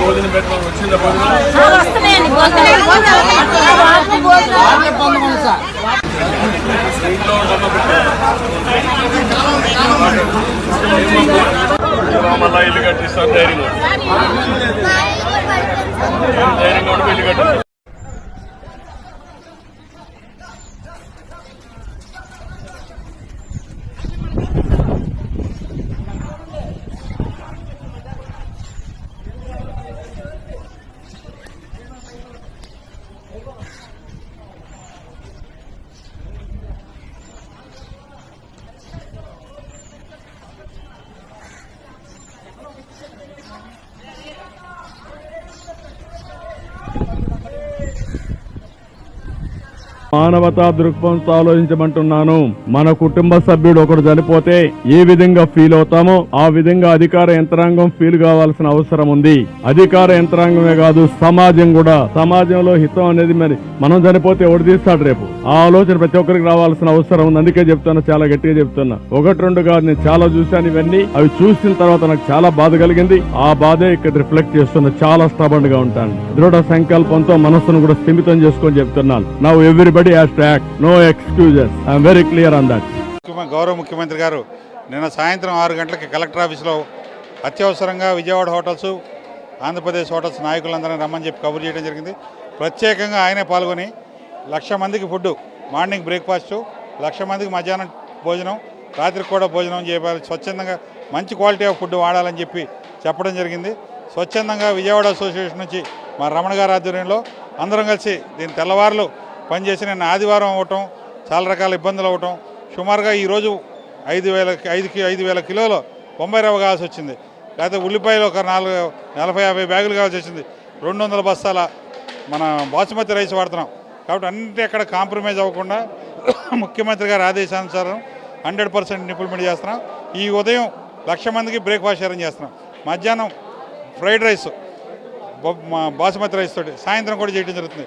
భోజనం పెట్టడం వచ్చిందా మళ్ళా ఇల్లు కట్టిస్తారు ధైర్యం ధైర్యంగా ఉండి ఇల్లు కట్టిస్తారు మానవతా దృక్పథంతో ఆలోచించమంటున్నాను. మన కుటుంబ సభ్యుడు ఒకడు చనిపోతే ఏ విధంగా ఫీల్ అవుతామో ఆ విధంగా అధికార యంత్రాంగం ఫీల్ కావాల్సిన అవసరం ఉంది. అధికార యంత్రాంగమే కాదు సమాజం కూడా. సమాజంలో హితం అనేది మరి మనం చనిపోతే ఎవడు తీస్తాడు రేపు? ఆ ఆలోచన ప్రతి ఒక్కరికి రావాల్సిన అవసరం ఉంది. అందుకే చెప్తున్నా చాలా గట్టిగా చెప్తున్నా. ఒకటి రెండు కాదు నేను చాలా చూశాను ఇవన్నీ. అవి చూసిన తర్వాత నాకు చాలా బాధ కలిగింది. ఆ బాధే ఇక్కడ రిఫ్లెక్ట్ చేస్తున్నా చాలా స్టబండ్గా ఉంటాను. దృఢ సంకల్పంతో మనస్సును కూడా స్థిమితం చేసుకొని చెప్తున్నాను. ఎవరి everybody has to act no excuses I'm very clear on that గౌరవ ముఖ్యమంత్రి గారు నిన్న సాయంత్రం ఆరు గంటలకి కలెక్టర్ ఆఫీస్లో అత్యవసరంగా విజయవాడ హోటల్స్ ఆంధ్రప్రదేశ్ హోటల్స్ నాయకులందరినీ రమ్మని చెప్పి కబుర్ చేయడం జరిగింది. ప్రత్యేకంగా ఆయనే పాల్గొని లక్ష మందికి ఫుడ్ మార్నింగ్ బ్రేక్ఫాస్ట్ లక్ష మందికి మధ్యాహ్నం భోజనం రాత్రికి కూడా భోజనం చేయాలి. స్వచ్ఛందంగా మంచి క్వాలిటీ ఆఫ్ ఫుడ్ వాడాలని చెప్పి చెప్పడం జరిగింది. స్వచ్ఛందంగా విజయవాడ అసోసియేషన్ నుంచి మా రమణ గారి ఆధ్వర్యంలో అందరం కలిసి దీని తెల్లవారులు పనిచేసి నిన్న ఆదివారం అవ్వటం చాలా రకాల ఇబ్బందులు అవ్వటం సుమారుగా ఈరోజు ఐదు వేల ఐదు ఐదు వేల కిలోలు బొంబాయి రవ్వ కావాల్సి వచ్చింది. లేకపోతే ఉల్లిపాయలు ఒక నాలుగు నలభై యాభై బ్యాగులు కావాల్సి వచ్చింది. రెండు వందల బస్తాల మన బాసుమతి రైస్ వాడుతున్నాం. కాబట్టి అన్నింటి అక్కడ కాంప్రమైజ్ అవ్వకుండా ముఖ్యమంత్రి గారి ఆదేశానుసారం హండ్రెడ్ పర్సెంట్ ఇంప్లిమెంట్ చేస్తున్నాం. ఈ ఉదయం లక్ష మందికి బ్రేక్ఫాస్ట్ అరేంజ్ చేస్తున్నాం. మధ్యాహ్నం ఫ్రైడ్ రైస్ బొ- మా బాసుమతి రైస్ తోటి సాయంత్రం కూడా చేయడం జరుగుతుంది.